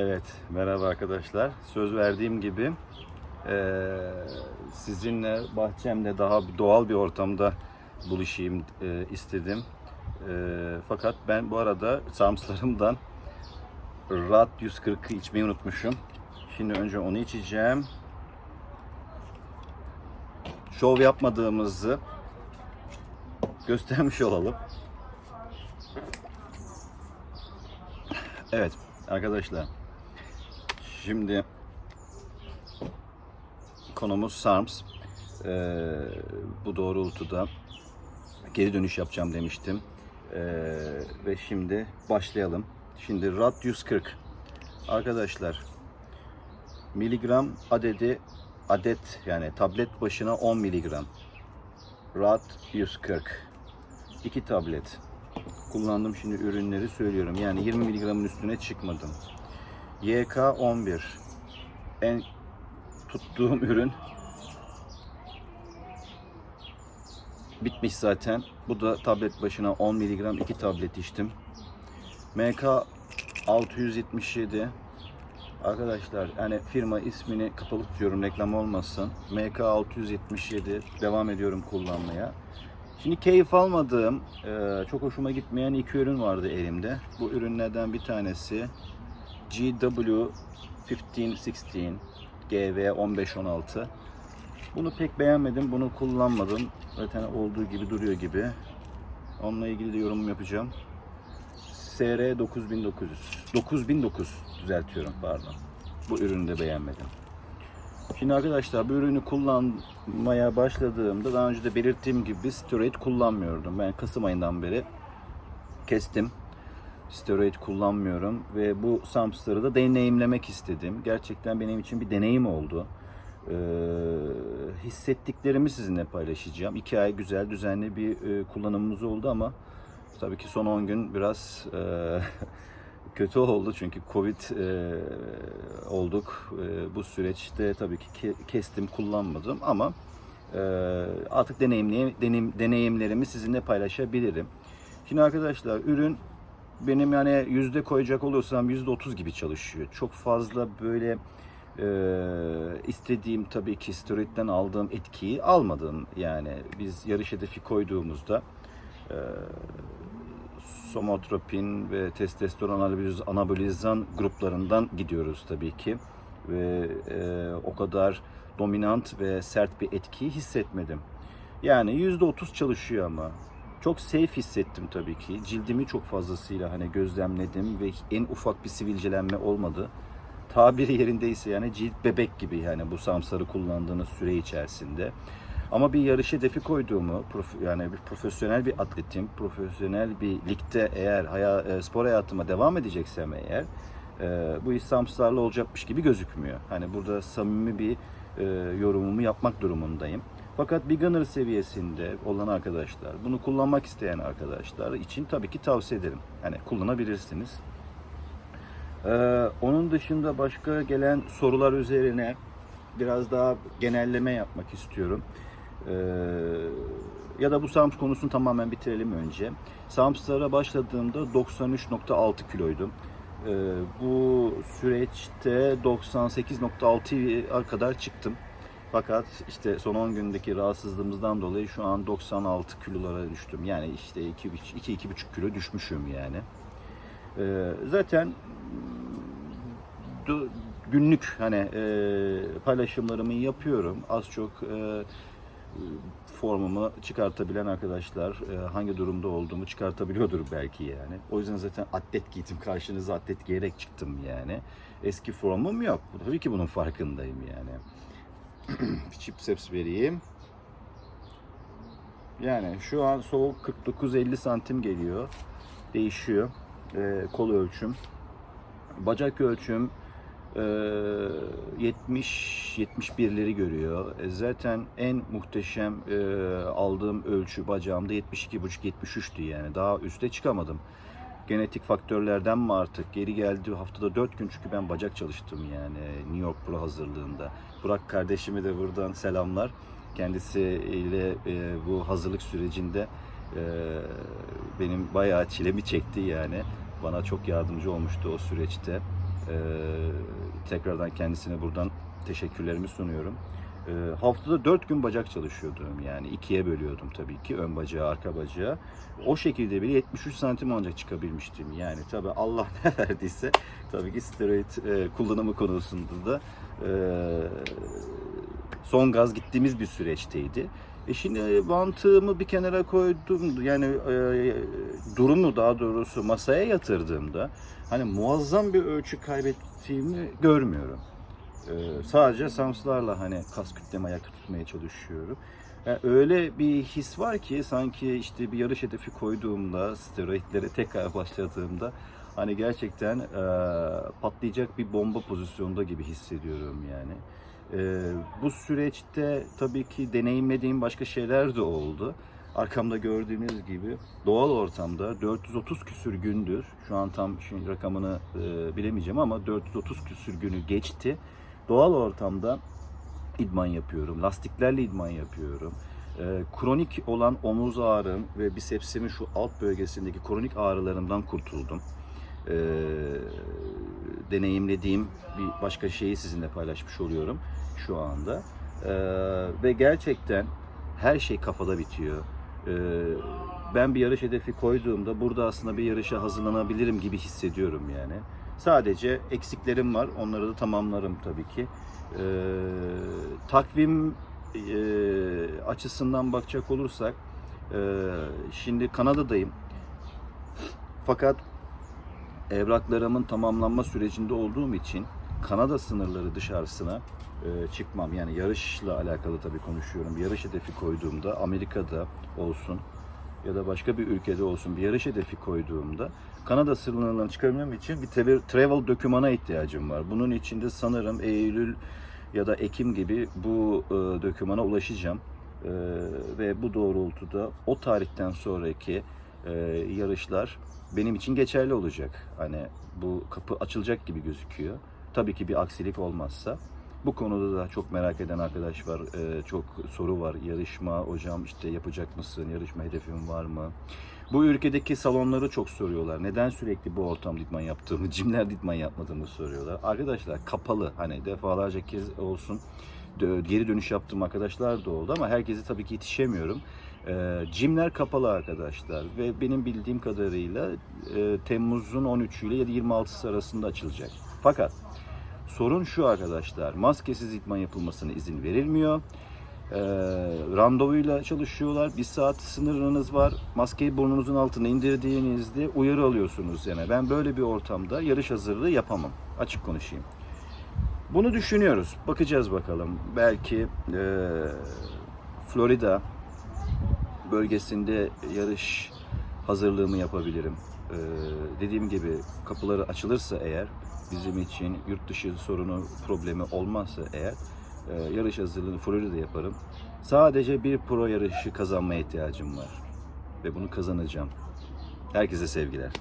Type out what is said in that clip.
Evet, merhaba arkadaşlar. Söz verdiğim gibi eee, sizinle bahçemde daha doğal bir ortamda buluşayım eee, istedim. Eee, fakat ben bu arada Samslarımdan Rad 140'ı içmeyi unutmuşum. Şimdi önce onu içeceğim. Şov yapmadığımızı göstermiş olalım. Evet arkadaşlar. Şimdi konumuz SARMS. Ee, bu doğrultuda geri dönüş yapacağım demiştim. Ee, ve şimdi başlayalım. Şimdi RAD 140. Arkadaşlar miligram adedi adet yani tablet başına 10 miligram. RAD 140. 2 tablet. Kullandığım şimdi ürünleri söylüyorum. Yani 20 miligramın üstüne çıkmadım. YK 11. En tuttuğum ürün bitmiş zaten. Bu da tablet başına 10 miligram 2 tablet içtim. MK 677 Arkadaşlar yani firma ismini kapalı tutuyorum reklam olmasın. MK 677 devam ediyorum kullanmaya. Şimdi keyif almadığım, çok hoşuma gitmeyen iki ürün vardı elimde. Bu ürünlerden bir tanesi GW 1516 GV 1516. Bunu pek beğenmedim, bunu kullanmadım. Zaten olduğu gibi duruyor gibi. Onunla ilgili de yorum yapacağım. SR 9900. 9009 düzeltiyorum pardon. Bu ürünü de beğenmedim. Şimdi arkadaşlar bu ürünü kullanmaya başladığımda daha önce de belirttiğim gibi steroid kullanmıyordum. Ben Kasım ayından beri kestim. Steroid kullanmıyorum ve bu Sams'ları da deneyimlemek istedim. Gerçekten benim için bir deneyim oldu. Ee, hissettiklerimi sizinle paylaşacağım. İki ay güzel, düzenli bir e, kullanımımız oldu ama tabii ki son 10 gün biraz e, kötü oldu çünkü Covid e, olduk. E, bu süreçte tabii ki ke- kestim, kullanmadım ama e, artık deneyimleye, deneyim, deneyimlerimi sizinle paylaşabilirim. Şimdi arkadaşlar ürün benim yani yüzde koyacak olursam yüzde otuz gibi çalışıyor. Çok fazla böyle e, istediğim tabii ki steroidden aldığım etkiyi almadım. Yani biz yarış hedefi koyduğumuzda e, somotropin ve testosteron anaboliz- anabolizan gruplarından gidiyoruz tabii ki. Ve e, o kadar dominant ve sert bir etkiyi hissetmedim. Yani %30 çalışıyor ama. Çok safe hissettim tabii ki. Cildimi çok fazlasıyla hani gözlemledim ve en ufak bir sivilcelenme olmadı. Tabiri yerindeyse yani cilt bebek gibi yani bu samsarı kullandığınız süre içerisinde. Ama bir yarış hedefi koyduğumu, yani bir profesyonel bir atletim, profesyonel bir ligde eğer haya, e, spor hayatıma devam edeceksem eğer, e, bu iş Samsar'la olacakmış gibi gözükmüyor. Hani burada samimi bir e, yorumumu yapmak durumundayım. Fakat beginner seviyesinde olan arkadaşlar, bunu kullanmak isteyen arkadaşlar için tabii ki tavsiye ederim. Hani kullanabilirsiniz. Ee, onun dışında başka gelen sorular üzerine biraz daha genelleme yapmak istiyorum. Ee, ya da bu Sams konusunu tamamen bitirelim önce. Sams'lara başladığımda 93.6 kiloydum. Ee, bu süreçte 98.6'ya kadar çıktım. Fakat işte son 10 gündeki rahatsızlığımızdan dolayı şu an 96 kilolara düştüm. Yani işte 2-2,5 kilo düşmüşüm yani. Ee, zaten günlük hani e, paylaşımlarımı yapıyorum. Az çok e, formumu çıkartabilen arkadaşlar e, hangi durumda olduğumu çıkartabiliyordur belki yani. O yüzden zaten atlet giydim. Karşınıza atlet giyerek çıktım yani. Eski formum yok. Tabii ki bunun farkındayım yani. Bir chips vereyim. Yani şu an soğuk 49-50 santim geliyor. Değişiyor. Ee, kol ölçüm. Bacak ölçüm 70-71'leri görüyor. E, zaten en muhteşem e, aldığım ölçü bacağımda 72,5-73'tü yani. Daha üste çıkamadım. Genetik faktörlerden mi artık? Geri geldi haftada 4 gün çünkü ben bacak çalıştım yani New York Pro hazırlığında. Burak kardeşime de buradan selamlar. Kendisiyle e, bu hazırlık sürecinde benim bayağı çilemi çekti yani. Bana çok yardımcı olmuştu o süreçte. Ee, tekrardan kendisine buradan teşekkürlerimi sunuyorum. Ee, haftada 4 gün bacak çalışıyordum yani ikiye bölüyordum tabii ki ön bacağı arka bacağı. O şekilde bile 73 santim ancak çıkabilmiştim yani tabii Allah ne verdiyse tabii ki steroid e, kullanımı konusunda da e, son gaz gittiğimiz bir süreçteydi. E şimdi mantığımı bir kenara koydum yani e, durumu daha doğrusu masaya yatırdığımda hani muazzam bir ölçü kaybettiğimi görmüyorum. Ee, sadece samslarla hani kas kütlemi ayakta tutmaya çalışıyorum. Yani öyle bir his var ki sanki işte bir yarış hedefi koyduğumda, steroidlere tekrar başladığımda hani gerçekten e, patlayacak bir bomba pozisyonda gibi hissediyorum yani. E, bu süreçte tabii ki deneyimlediğim başka şeyler de oldu. Arkamda gördüğünüz gibi doğal ortamda 430 küsür gündür, şu an tam şimdi rakamını e, bilemeyeceğim ama 430 küsür günü geçti doğal ortamda idman yapıyorum. Lastiklerle idman yapıyorum. Ee, kronik olan omuz ağrım ve bisepsimin şu alt bölgesindeki kronik ağrılarımdan kurtuldum. Ee, deneyimlediğim bir başka şeyi sizinle paylaşmış oluyorum şu anda. Ee, ve gerçekten her şey kafada bitiyor. Ee, ben bir yarış hedefi koyduğumda burada aslında bir yarışa hazırlanabilirim gibi hissediyorum yani. Sadece eksiklerim var. Onları da tamamlarım tabii ki. Ee, takvim e, açısından bakacak olursak e, şimdi Kanada'dayım. Fakat evraklarımın tamamlanma sürecinde olduğum için Kanada sınırları dışarısına e, çıkmam. Yani yarışla alakalı tabii konuşuyorum. Yarış hedefi koyduğumda Amerika'da olsun ya da başka bir ülkede olsun bir yarış hedefi koyduğumda Kanada sınırlarından çıkabilmem için bir travel, dokümana ihtiyacım var. Bunun için de sanırım Eylül ya da Ekim gibi bu e, dokümana ulaşacağım. E, ve bu doğrultuda o tarihten sonraki e, yarışlar benim için geçerli olacak. Hani bu kapı açılacak gibi gözüküyor. Tabii ki bir aksilik olmazsa. Bu konuda da çok merak eden arkadaş var. Ee, çok soru var. Yarışma hocam işte yapacak mısın? Yarışma hedefin var mı? Bu ülkedeki salonları çok soruyorlar. Neden sürekli bu ortamda idman yaptığımı, cimlerde idman yapmadığımı soruyorlar. Arkadaşlar kapalı. Hani defalarca kez olsun geri dönüş yaptığım arkadaşlar da oldu ama herkese tabii ki yetişemiyorum. Ee, Cimler kapalı arkadaşlar ve benim bildiğim kadarıyla e, Temmuz'un 13'ü ile ya da 26'sı arasında açılacak. Fakat sorun şu arkadaşlar, maskesiz idman yapılmasına izin verilmiyor. Ee, randevuyla çalışıyorlar. Bir saat sınırınız var. Maskeyi burnunuzun altına indirdiğinizde uyarı alıyorsunuz yani. Ben böyle bir ortamda yarış hazırlığı yapamam. Açık konuşayım. Bunu düşünüyoruz. Bakacağız bakalım. Belki e, Florida bölgesinde yarış hazırlığımı yapabilirim. Ee, dediğim gibi kapıları açılırsa eğer bizim için yurt dışı sorunu problemi olmazsa eğer e, yarış hazırlığını Florida'da yaparım. Sadece bir pro yarışı kazanmaya ihtiyacım var ve bunu kazanacağım. Herkese sevgiler.